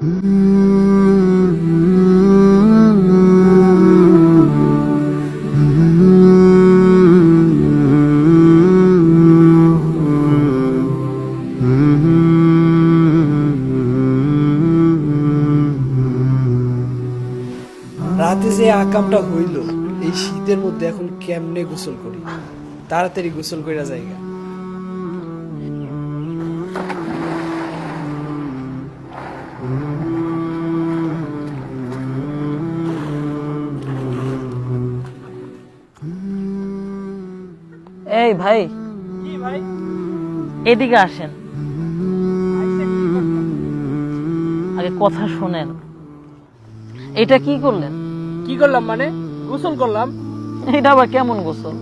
রাতে যে আকামটা হইল, এই শীতের মধ্যে এখন কেমনে গোসল করি? তাড়াতাড়ি গোসল কইরা জায়গা এদিকে আসেন। আগে কথা শোনেন। এটা কি করলেন? কি করলাম মানে? গোসল করলাম। এটা আবার কেমন গোসল?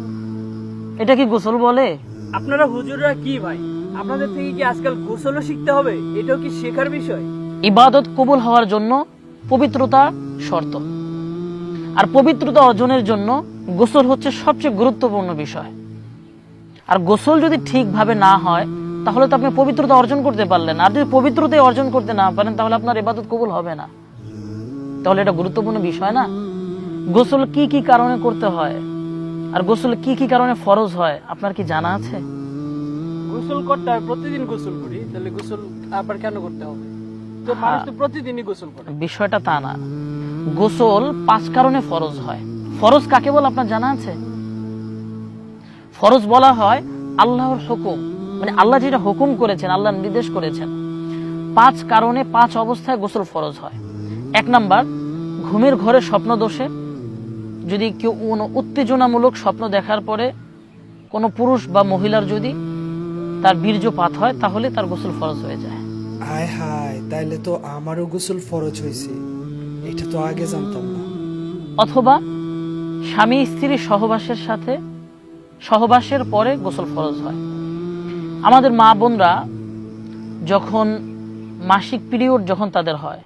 এটা কি গোসল বলে? আপনারা হুজুররা কি ভাই? আপনাদের থেকে কি আজকাল গোসলও শিখতে হবে? এটাও কি শেখার বিষয়? ইবাদত কবুল হওয়ার জন্য পবিত্রতা শর্ত। আর পবিত্রতা অর্জনের জন্য গোসল হচ্ছে সবচেয়ে গুরুত্বপূর্ণ বিষয়। আর গোসল যদি ঠিকভাবে না হয় তাহলে তো আপনি পবিত্রতা অর্জন করতে পারলেন। আর যদি পবিত্রতা অর্জন করতে না পারেন তাহলে আপনার ইবাদত কবুল হবে না। তাহলে এটা গুরুত্বপূর্ণ বিষয় না? গোসল কি কি কারণে করতে হয়? আর গোসল কি কি কারণে ফরজ হয়? আপনার কি জানা আছে? গোসল করতে হয় প্রতিদিন গোসল করি। তাহলে গোসল আবার কেন করতে হবে? তো মানুষ তো প্রতিদিনই গোসল করে। বিষয়টা তা না। গোসল পাঁচ কারণে ফরজ হয়। ফরজ কাকে বলে আপনার জানা আছে? ফরজ বলা হয় আল্লাহর হুকুম। মানে আল্লাহ যেটা হুকুম করেছেন আল্লাহ নির্দেশ করেছেন। পাঁচ কারণে পাঁচ অবস্থায় গোসল ফরজ হয়। এক নাম্বার ঘুমের ঘরে স্বপ্ন দোষে। যদি কেউ কোনো উত্তেজনামূলক স্বপ্ন দেখার পরে কোনো পুরুষ বা মহিলার যদি তার বীর্যপাত হয় তাহলে তার গোসল ফরজ হয়ে যায়। হায় হায় তাইলে তো আমারও গোসল ফরজ হয়েছে এটা তো আগে জানতাম না। অথবা স্বামী স্ত্রীর সহবাসের সাথে সহবাসের পরে গোসল ফরজ হয়। আমাদের মা বোনরা যখন মাসিক পিরিয়ড যখন তাদের হয়,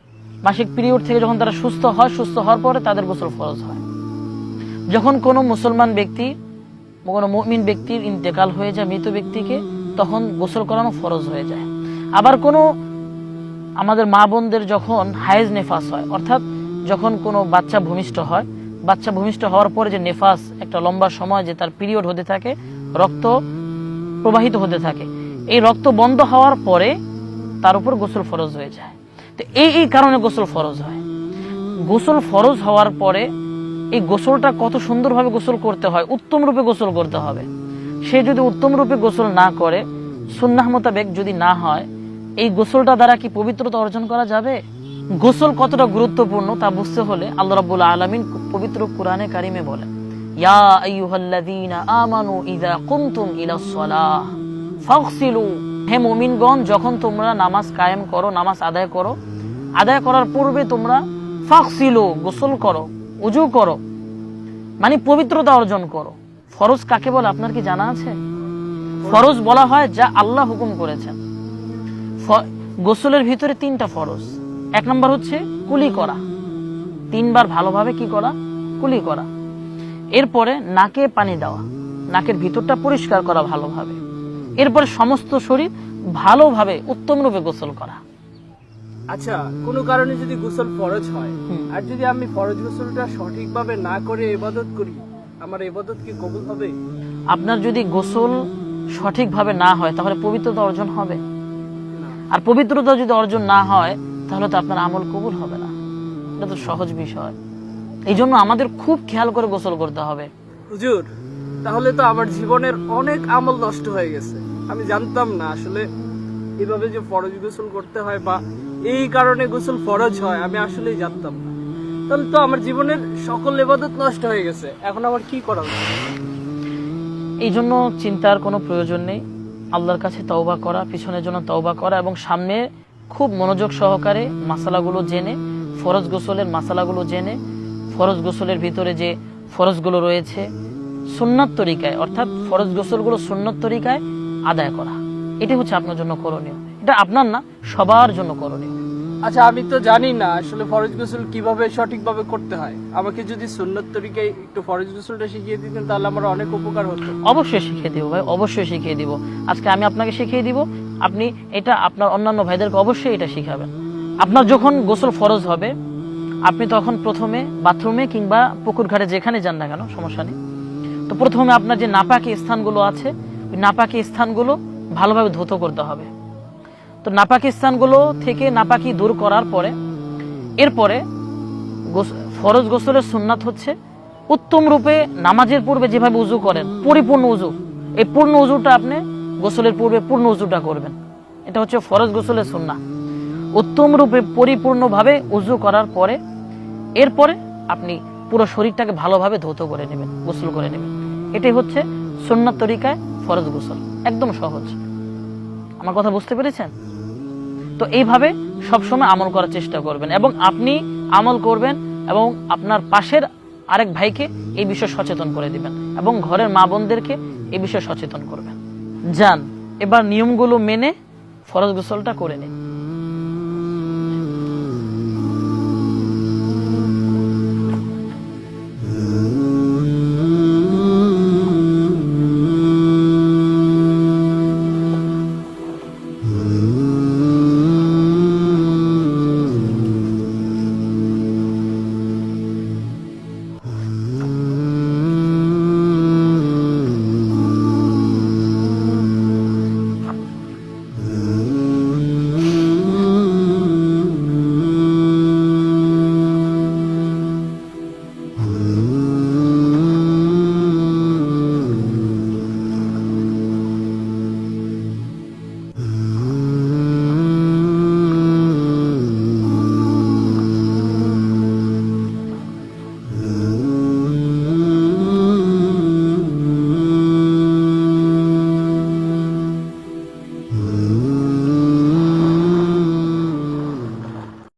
মাসিক পিরিয়ড থেকে যখন তারা সুস্থ হয়, সুস্থ হওয়ার পরে তাদের গোসল ফরজ হয়। যখন কোনো মুসলমান ব্যক্তি, কোনো মুমিন ব্যক্তির ইন্তেকাল হয়ে যায় মৃত ব্যক্তিকে, তখন গোসল করানো ফরজ হয়ে যায়। আবার কোনো আমাদের মা বোনদের যখন হায়েজ নেফাস হয়, অর্থাৎ যখন কোনো বাচ্চা ভূমিষ্ঠ হয় বাচ্চা ভূমিষ্ঠ হওয়ার পরে যে নেফাস একটা লম্বা সময় যে তার পিরিয়ড হতে থাকে, রক্ত প্রবাহিত হতে থাকে, এই রক্ত বন্ধ হওয়ার পরে তার উপর গোসল ফরজ হয়ে যায়। তো এই এই কারণে গোসল ফরজ হয়। গোসল ফরজ হওয়ার পরে এই গোসলটা কত সুন্দরভাবে গোসল করতে হয় উত্তম রূপে গোসল করতে হবে। সে যদি উত্তম রূপে গোসল না করে, সুন্নাহ মোতাবেক যদি না হয়, এই গোসলটা দ্বারা কি পবিত্রতা অর্জন করা যাবে? গোসল কতটা গুরুত্বপূর্ণ তা বুঝতে হলে আল্লাহ রাব্বুল আলামিন পবিত্র কোরআনে কারিমে বলেন, ইয়া আইয়ুহাল্লাযীনা আমানু ইযা কুমতুম ইলাস সালাহ ফাগসিলু, হে মুমিনগণ, যখন তোমরা নামাজ কায়েম করো, নামাজ আদায় করো, আদায় করার পূর্বে তোমরা ফাগসিলু, গোসল করো, উজু করো মানে পবিত্রতা অর্জন করো। ফরজ কাকে বলে, আপনার কি জানা আছে? ফরজ বলা হয় যা আল্লাহ হুকুম করেছেন। গোসলের ভিতরে তিনটা ফরজ। এক নম্বর হচ্ছে কুলি করা। তিনবার ভালোভাবে কি করা? কুলি করা। এরপরে নাকে পানি দেওয়া। নাকের ভিতরটা পরিষ্কার করা ভালোভাবে। এরপরে সমস্ত শরীর ভালোভাবে উত্তম রূপে গোসল করা। আচ্ছা কোনো কারণে যদি গোসল ফরজ হয় আর যদি আমি ফরজ গোসলটা সঠিকভাবে না করে ইবাদত করি আমার ইবাদত কি কবুল হবে? আপনার যদি গোসল সঠিকভাবে না হয় তাহলে পবিত্রতা অর্জন হবে। আর পবিত্রতা যদি অর্জন না হয় তাহলে তো আপনার আমল কবুল হবে না। এটা তো সহজ বিষয়। এই জন্য আমাদের খুব খেয়াল করে গোসল করতে হবে। হুজুর তাহলে তো আমার জীবনের অনেক আমল নষ্ট হয়ে গেছে। আমি জানতাম না আসলে এভাবে যে ফরজ গোসল করতে হয় বা এই কারণে গোসল ফরজ হয় আমি আসলেই জানতাম না। তাহলে তো আমার জীবনের সকল ইবাদত নষ্ট হয়ে গেছে। এখন আমার কি করা উচিত? এই জন্য চিন্তার কোনো প্রয়োজন নেই। আল্লাহর কাছে তওবা করা পিছনের জন্য তওবা করা এবং সামনে খুব মনোযোগ সহকারে মাসালাগুলো জেনে ফরজ গোসলের মাসালাগুলো জেনে ফরজ গোসলের ভিতরে যে ফরজগুলো রয়েছে সুন্নত তরিকায় অর্থাৎ ফরজ গোসলগুলো সুন্নত তরিকায় আদায় করা। এটি হচ্ছে আপনার জন্য করণীয়। এটা আপনার না সবার জন্য করণীয়। আচ্ছা আমি তো জানি না আসলে ফরজ গোসল কীভাবে সঠিকভাবে করতে হয়। আমাকে যদি সুন্নত তরিকায় একটু ফরজ গোসলটা শিখিয়ে দিতেন তাহলে আমার অনেক উপকার হতো। অবশ্যই শিখিয়ে দিব ভাই অবশ্যই শিখিয়ে দিব। আজকে আমি আপনাকে শিখিয়ে দিব আপনি এটা আপনার অন্যান্য ভাইদেরকে অবশ্যই এটা শিখাবেন। আপনার যখন গোসল ফরজ হবে, আপনি তখন প্রথমে বাথরুমে কিংবা পুকুর ঘাটে যেখানে যান না কেন, সমস্যা নেই। তো প্রথমে আপনার যে নাপাকি স্থানগুলো আছে, ওই নাপাকি স্থানগুলো ভালোভাবে ধৌত করতে হবে। তো নাপাকি স্থানগুলো থেকে নাপাকি দূর করার পরে, এরপরে ফরজ গোসলের সুন্নাত হচ্ছে, উত্তম রূপে নামাজের পূর্বে যেভাবে উজু করেন, পরিপূর্ণ উজু। এই পূর্ণ উজুটা আপনি গোসলের পূর্বে পূর্ণ উজুটা করবেন। এটা হচ্ছে ফরজ গোসলের সুন্না উত্তম রূপে পরিপূর্ণভাবে উজু করার পরে, এরপরে আপনি পুরো শরীরটাকে ভালোভাবে ধৌত করে নেবেন, গোসল করে নেবেন। এটাই হচ্ছে সুন্নাত তরিকায় ফরজ গোসল। একদম সহজ। আমার কথা বুঝতে পেরেছেন? তো এইভাবে সবসময় আমল করার চেষ্টা করবেন এবং আপনি আমল করবেন এবং আপনার পাশের আরেক ভাইকে এই বিষয়ে সচেতন করে দিবেন এবং ঘরের মা বোনদেরকে এই বিষয়ে সচেতন করবেন। যান। এবার নিয়মগুলো মেনে ফরজ গোসলটা করে নিন।